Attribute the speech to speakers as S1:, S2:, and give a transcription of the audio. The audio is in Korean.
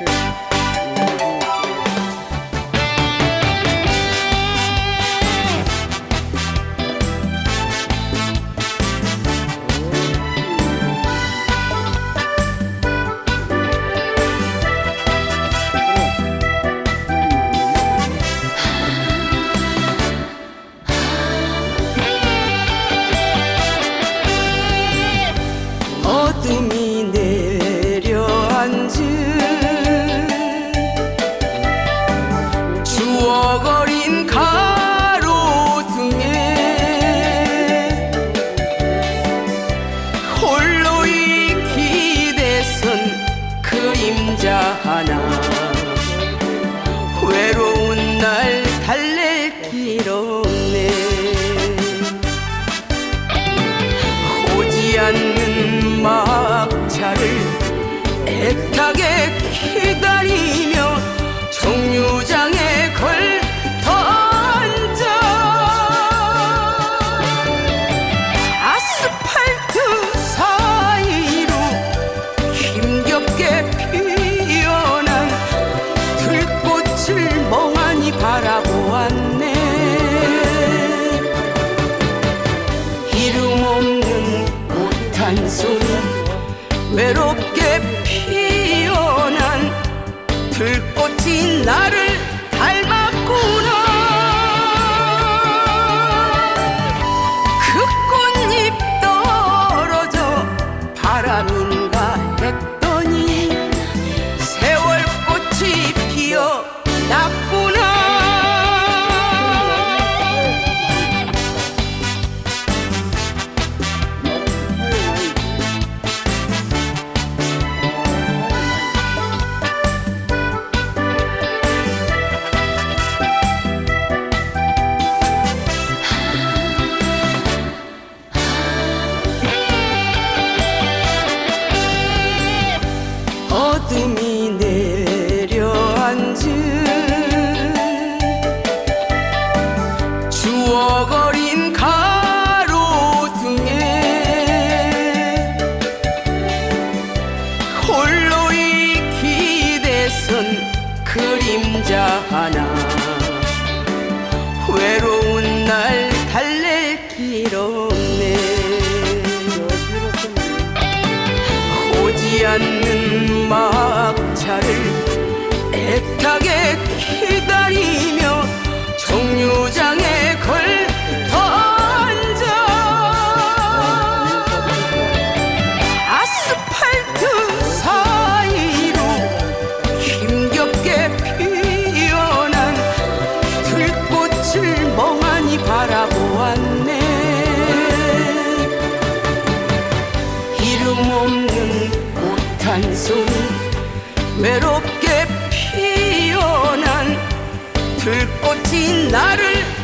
S1: Okay. 실없네. 오지 않는 막차를 애타게 기다리며 외롭게 피어난 불꽃이 나를 닮았구나. 그 꽃잎 떨어져 바람이 하나. 외로운 날 달랠 길 없네. 오지 않는 막차를 꽃꽃은 외롭게 피어난 들꽃이 나를